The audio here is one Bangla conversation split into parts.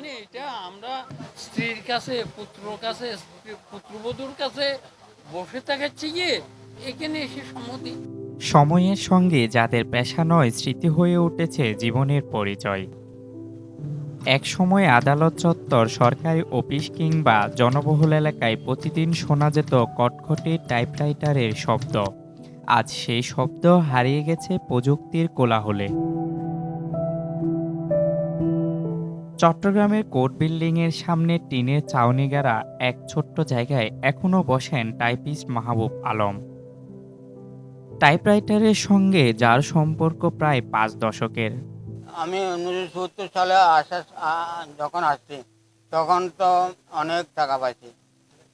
মানে এটা আমরা স্ত্রীর কাছে পুত্র কাছে পুত্রবধূর কাছে বসে থাকাচ্ছি গিয়ে এখানে এসে সম্মতি সময়ের সঙ্গে যাদের পেশা নয়, স্মৃতি হয়ে উঠেছে জীবনের পরিচয়। এক সময় আদালত চত্বর সরকারি অফিস কিংবা জনবহুল এলাকায় প্রতিদিন শোনা যেত কটখটে টাইপরাইটারের শব্দ। আজ সেই শব্দ হারিয়ে গেছে প্রযুক্তির কোলাহলে। চট্টগ্রামের কোর্ট বিল্ডিংয়ের সামনে টিনের চাউনিগারা এক ছোট্ট জায়গায় এখনও বসেন টাইপিস্ট মাহবুব আলম। টাইপরাইটারের সঙ্গে যার সম্পর্ক প্রায় পাঁচ দশকের। আমি উনিশশো সত্তর সালে আসা যখন আসছি তখন তো অনেক টাকা পাইছি।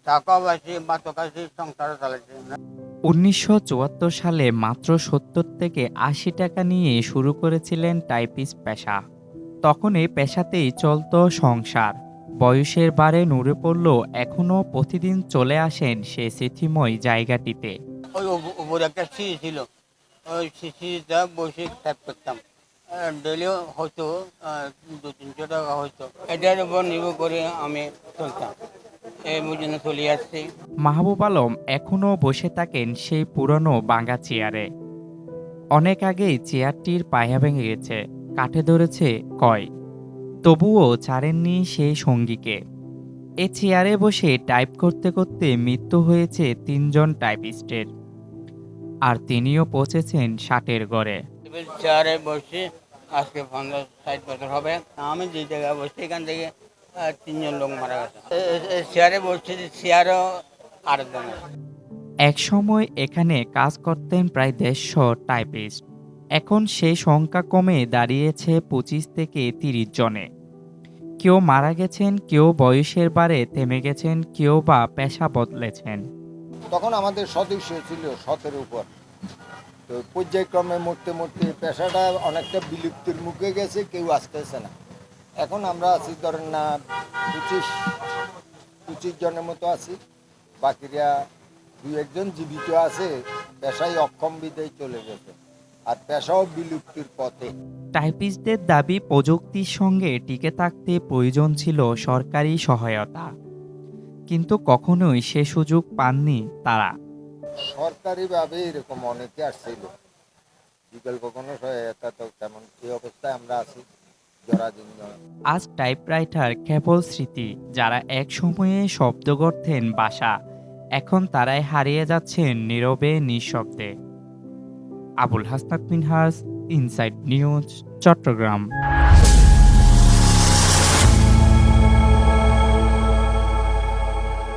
টাকা পাইছি বা তোকাছি সংসার চালাইছি। উনিশশো চুয়াত্তর সালে মাত্র সত্তর থেকে আশি টাকা নিয়ে শুরু করেছিলেন টাইপিস্ট পেশা। তখন এই পেশাতেই চলতো সংসার। বয়সের বারে নুরে পড়লেও এখনও প্রতিদিন চলে আসেন সে স্মৃতিময় জায়গাটিতে। ওই উপরে একটা সিঁড়ি ছিল। ওই সিঁড়িটা বসে করতাম। ডেলি হয়তো দু তিনশো টাকা হয়তো। এটার উপর নির্ভর করে আমি চলতাম। এই পর্যন্ত চলে আসছি। মাহবুব আলম এখনও বসে থাকেন সেই পুরনো বাঙ্গা চেয়ারে। অনেক আগেই চেয়ারটির পায়া ভেঙে গেছে। কাঠে ধরেছে কয়। তবুও ছাড়েননি সেই সঙ্গীকে। এ চেয়ারে বসে টাইপ করতে করতে মৃত্যু হয়েছে তিনজন টাইপিস্টের। আর তিনিও পৌঁছেছেন ষাটের গড়ে। চেয়ারে বসে আজকে পঞ্চাশ ষাট বছর হবে। আমি যে জায়গায় বসছি এখান থেকে তিনজন লোক মারা গেছে। চেয়ারে বসছি চেয়ারও আরেকজন আছে। একসময় এখানে কাজ করতেন প্রায় দেড়শো টাইপিস্ট। এখন সেই সংখ্যা কমে দাঁড়িয়েছে পঁচিশ থেকে তিরিশ জনে। কেউ মারা গেছেন, কেউ বয়সের বারে থেমে গেছেন, কেউ বা পেশা বদলেছেন। তখন আমাদের সদস্য ছিল শতের উপর। তো পর্যায়ক্রমে মরতে মরতে পেশাটা অনেকটা বিলুপ্তির মুখে গেছে, কেউ আসতেছে না। এখন আমরা আছি, ধরেন না, পঁচিশ পঁচিশ জনের মতো আছি। বাকিরা দু একজন জীবিত আছে, পেশায় অক্ষম বিদেয় চলে গেছে। আর পেশাও বিলুপ্তির পথে। টাইপিস্টদের দাবি প্রযুক্তির সঙ্গে টিকে থাকতে প্রয়োজন ছিল সরকারি সহায়তা। কিন্তু কখনোই সে সুযোগ পাননি তারা। সরকারিভাবে এরকম অনেকে আসছিল। বিকল্প কোনো সহায়তা তো তেমন এই অবস্থায় আমরা আছি আজ টাইপরাইটার কেবল স্মৃতি যারা এক সময়ে শব্দ গড়তেন বাসা এখন তারাই হারিয়ে যাচ্ছেন নীরবে নিঃশব্দে। Abul Hasnat Minhas inside news Chattogram.